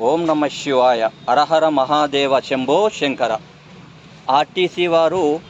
ఓం నమ శివాయ. అరహర మహాదేవ శంభో శంకర. ఆర్టీసీ వారు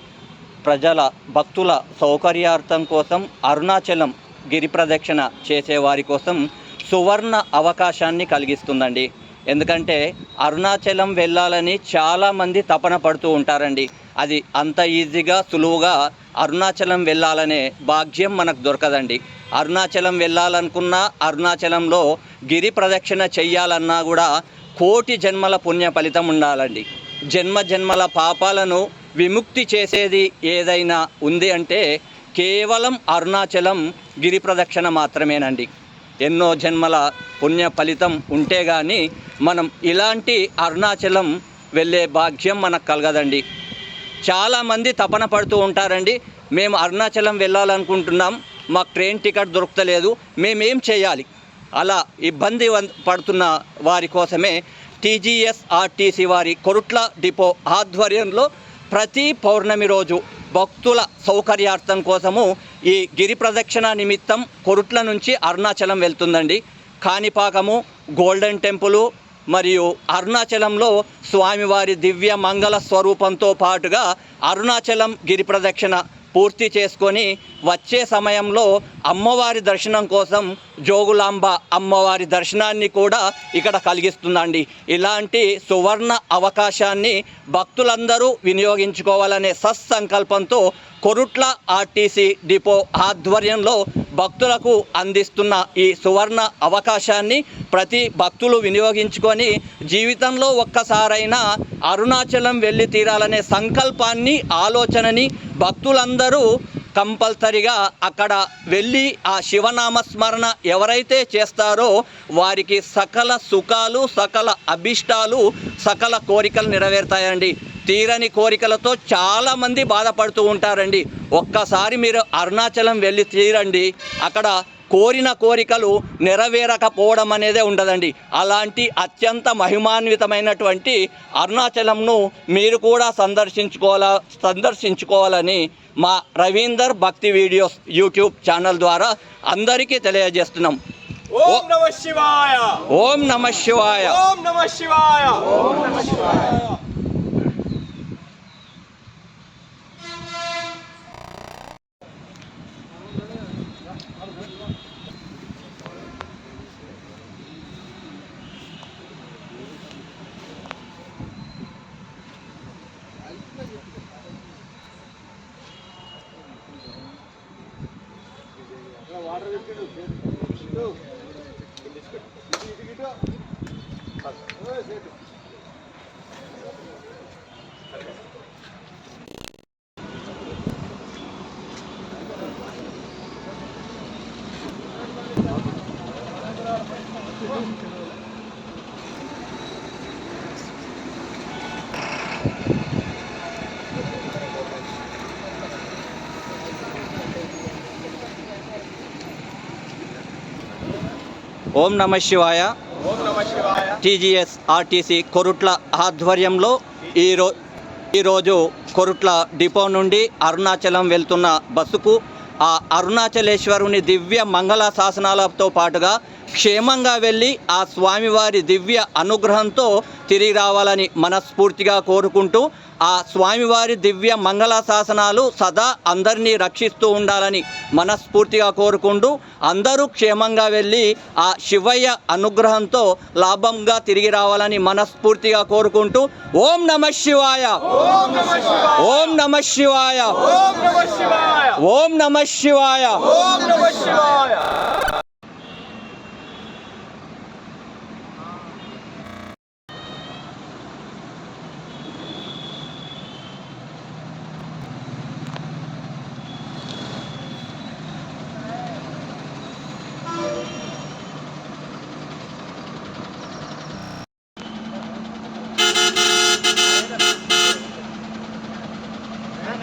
ప్రజల భక్తుల సౌకర్యార్థం కోసం అరుణాచలం గిరి ప్రదక్షిణ చేసేవారి కోసం సువర్ణ అవకాశాన్ని కలిగిస్తుందండి. ఎందుకంటే అరుణాచలం వెళ్ళాలని చాలామంది తపన పడుతూ ఉంటారండి. అది అంత ఈజీగా సులువుగా అరుణాచలం వెళ్ళాలనే భాగ్యం మనకు దొరకదండి. అరుణాచలం వెళ్ళాలనుకున్నా అరుణాచలంలో గిరి ప్రదక్షిణ చెయ్యాలన్నా కూడా కోటి జన్మల పుణ్య ఫలితం ఉండాలండి. జన్మ జన్మల పాపాలను విముక్తి చేసేది ఏదైనా ఉంది అంటే కేవలం అరుణాచలం గిరి ప్రదక్షిణ మాత్రమేనండి. ఎన్నో జన్మల పుణ్య ఫలితం ఉంటే కానీ మనం ఇలాంటి అరుణాచలం వెళ్ళే భాగ్యం మనకు కలగదండి. చాలామంది తపన పడుతూ ఉంటారండి. మేము అరుణాచలం వెళ్ళాలనుకుంటున్నాం. మాకు ట్రైన్ టికెట్ దొరకలేదు మేమేం చేయాలి? అలా ఇబ్బంది పడుతున్న వారి కోసమే టీజీఎస్ఆర్టీసీ వారి కొరుట్ల డిపో ఆధ్వర్యంలో ప్రతి పౌర్ణమి రోజు భక్తుల సౌకర్యార్థం కోసము ఈ గిరి ప్రదక్షిణ నిమిత్తం కొరుట్ల నుంచి అరుణాచలం వెళ్తుందండి. కాణిపాకము గోల్డెన్ టెంపుల్ మరియు అరుణాచలంలో స్వామివారి దివ్య మంగళ స్వరూపంతో పాటుగా అరుణాచలం గిరి ప్రదక్షిణ పూర్తి చేసుకొని వచ్చే సమయంలో అమ్మవారి దర్శనం కోసం జోగులాంబ అమ్మవారి దర్శనాన్ని కూడా ఇక్కడ కలిగిస్తుందండి. ఇలాంటి సువర్ణ అవకాశాన్ని భక్తులందరూ వినియోగించుకోవాలనే సత్సంకల్పంతో కొరుట్ల ఆర్టీసీ డిపో ఆధ్వర్యంలో భక్తులకు అందిస్తున్న ఈ సువర్ణ అవకాశాన్ని ప్రతి భక్తులు వినియోగించుకొని జీవితంలో ఒక్కసారైనా అరుణాచలం వెళ్ళి తీరాలనే సంకల్పాన్ని ఆలోచనని భక్తులందరూ కంపల్సరిగా అక్కడ వెళ్ళి ఆ శివనామస్మరణ ఎవరైతే చేస్తారో వారికి సకల సుఖాలు సకల అభిష్టాలు సకల కోరికలు నెరవేరుతాయండి. తీరని కోరికలతో చాలామంది బాధపడుతూ ఉంటారండి. ఒక్కసారి మీరు అరుణాచలం వెళ్ళి తీరండి. అక్కడ కోరిన కోరికలు నెరవేరకపోవడం అనేదే ఉండదండి. అలాంటి అత్యంత మహిమాన్వితమైనటువంటి అరుణాచలంను మీరు కూడా సందర్శించుకోవాలా సందర్శించుకోవాలని మా రవీందర్ భక్తి వీడియోస్ యూట్యూబ్ ఛానల్ ద్వారా అందరికీ తెలియజేస్తున్నాం. ఓం నమ శివాయ. ఓం నమ శివాయ. ఓం నమ శివాయ. ఓం నమ శివాయ. ఓం నమ శివాయ ఓం నమ శివాయ. టీజీఎస్ ఆర్టీసీ కొరుట్ల ఆధ్వర్యంలో ఈరో ఈరోజు కొరుట్ల డిపో నుండి అరుణాచలం వెళ్తున్న బస్సుకు ఆ అరుణాచలేశ్వరుని దివ్య మంగళ శాసనాలతో పాటుగా క్షేమంగా వెళ్ళి ఆ స్వామివారి దివ్య అనుగ్రహంతో తిరిగి రావాలని మనస్ఫూర్తిగా కోరుకుంటూ ఆ స్వామివారి దివ్య మంగళ శాసనాలు సదా అందరినీ రక్షిస్తూ ఉండాలని మనస్ఫూర్తిగా కోరుకుంటూ అందరూ క్షేమంగా వెళ్ళి ఆ శివయ్య అనుగ్రహంతో లాభంగా తిరిగి రావాలని మనస్ఫూర్తిగా కోరుకుంటూ ఓం నమ శివాయ. ఓం నమ శివాయ. ఓం నమ శివాయ.